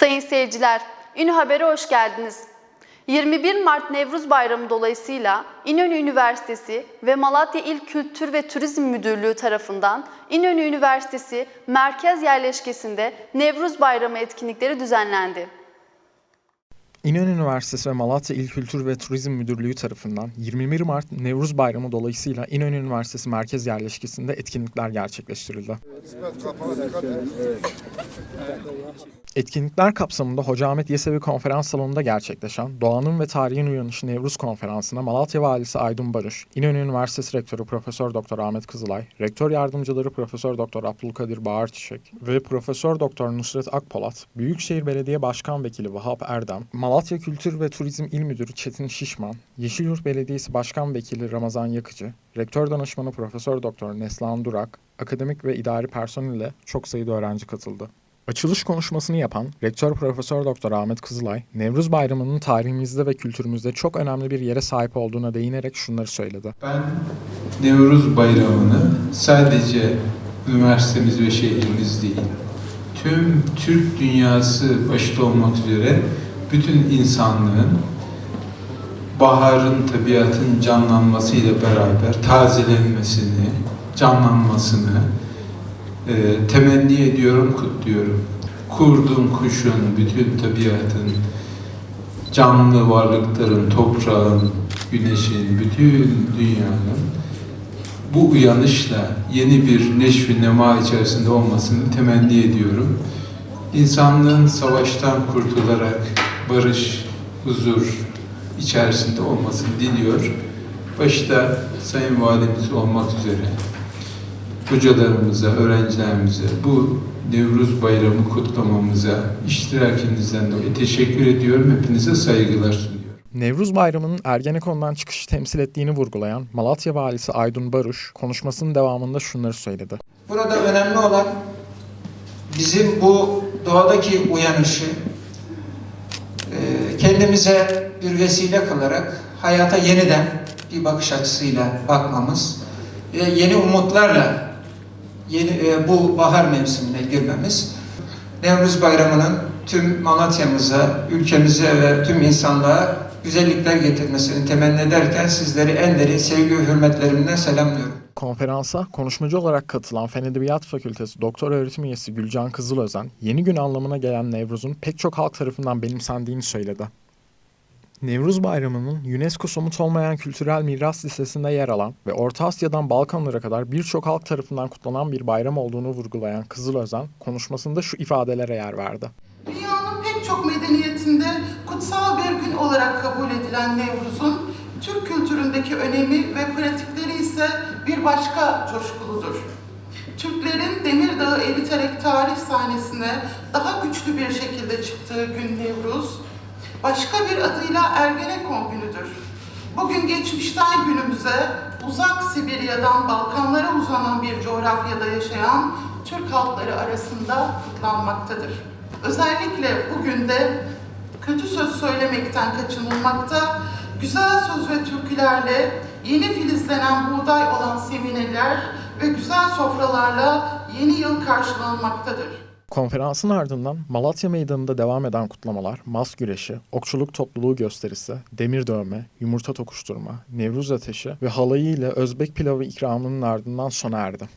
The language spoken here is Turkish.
Sayın seyirciler, Ünlü Haber'e hoş geldiniz. 21 Mart Nevruz Bayramı dolayısıyla İnönü Üniversitesi ve Malatya İl Kültür ve Turizm Müdürlüğü tarafından İnönü Üniversitesi Merkez Yerleşkesi'nde Nevruz Bayramı etkinlikleri düzenlendi. İnönü Üniversitesi ve Malatya İl Kültür ve Turizm Müdürlüğü tarafından 21 Mart Nevruz Bayramı dolayısıyla İnönü Üniversitesi Merkez Yerleşkesi'nde etkinlikler gerçekleştirildi. Etkinlikler kapsamında Hoca Ahmet Yesevi Konferans Salonu'nda gerçekleşen Doğanın ve Tarihin Uyanışı Nevruz Konferansı'na Malatya Valisi Aydın Barış, İnönü Üniversitesi Rektörü Profesör Doktor Ahmet Kızılay, Rektör Yardımcıları Profesör Doktor Abdülkadir Bağır ve Profesör Doktor Nusret Akpolat, Büyükşehir Belediye Başkan Vekili Vahap Erdem, Malatya Kültür ve Turizm İl Müdürü Çetin Şişman, Yeşilyurt Belediyesi Başkan Vekili Ramazan Yakıcı, Rektör Danışmanı Profesör Doktor Neslihan Durak, akademik ve idari personel ile çok sayıda öğrenci katıldı. Açılış konuşmasını yapan Rektör Profesör Doktor Ahmet Kızılay, Nevruz Bayramı'nın tarihimizde ve kültürümüzde çok önemli bir yere sahip olduğuna değinerek şunları söyledi. Ben Nevruz Bayramı'nı sadece üniversitemiz ve şehrimiz değil, tüm Türk dünyası başta olmak üzere bütün insanlığın baharın, tabiatın canlanmasıyla beraber tazelenmesini, canlanmasını e, temenni ediyorum, kutluyorum. Kurdun, kuşun, bütün tabiatın, canlı varlıkların, toprağın, güneşin, bütün dünyanın bu uyanışla yeni bir neşv nema içerisinde olmasını temenni ediyorum. İnsanlığın savaştan kurtularak barış, huzur içerisinde olmasını diliyor. Başta Sayın Valimiz olmak üzere hocalarımıza, öğrencilerimize bu Nevruz Bayramı kutlamamıza iştirakinizden dolayı teşekkür ediyorum. Hepinize saygılar sunuyorum. Nevruz Bayramı'nın Ergenekon'dan çıkışı temsil ettiğini vurgulayan Malatya Valisi Aydın Baruş, konuşmasının devamında şunları söyledi. Burada önemli olan bizim bu doğadaki uyanışı kendimize bir vesile kılarak hayata yeniden bir bakış açısıyla bakmamız ve yeni umutlarla yeni e, bu bahar mevsimine girmemiz Nevruz Bayramı'nın tüm Malatya'mıza, ülkemize ve tüm insanlığa güzellikler getirmesini temenni ederken sizleri en derin sevgi ve hürmetlerimle selamlıyorum. Konferansa konuşmacı olarak katılan Fen Edebiyat Fakültesi Doktor Öğretim Üyesi Gülcan Kızılözen, yeni gün anlamına gelen Nevruz'un pek çok halk tarafından benimsendiğini söyledi. Nevruz Bayramı'nın UNESCO somut olmayan kültürel miras listesinde yer alan ve Orta Asya'dan Balkanlara kadar birçok halk tarafından kutlanan bir bayram olduğunu vurgulayan Kızılözen, konuşmasında şu ifadelere yer verdi. Dünyanın pek çok medeniyetinde kutsal bir gün olarak kabul edilen Nevruz'un Türk kültüründeki önemi ve pratikleri ise bir başka coşkuludur. Türklerin Demirdağ'ı eriterek tarih sahnesine daha güçlü bir şekilde çıktığı gün Nevruz, başka bir adıyla Ergenekon günüdür. Bugün geçmişten günümüze uzak Sibirya'dan Balkanlara uzanan bir coğrafyada yaşayan Türk halkları arasında kutlanmaktadır. Özellikle bugün de kötü söz söylemekten kaçınılmakta, güzel söz ve türkülerle yeni filizlenen buğday olan semineler ve güzel sofralarla yeni yıl karşılanmaktadır. Konferansın ardından Malatya Meydanı'nda devam eden kutlamalar, mas güreşi, okçuluk topluluğu gösterisi, demir dövme, yumurta tokuşturma, Nevruz ateşi ve halayı ile Özbek pilavı ikramının ardından sona erdi.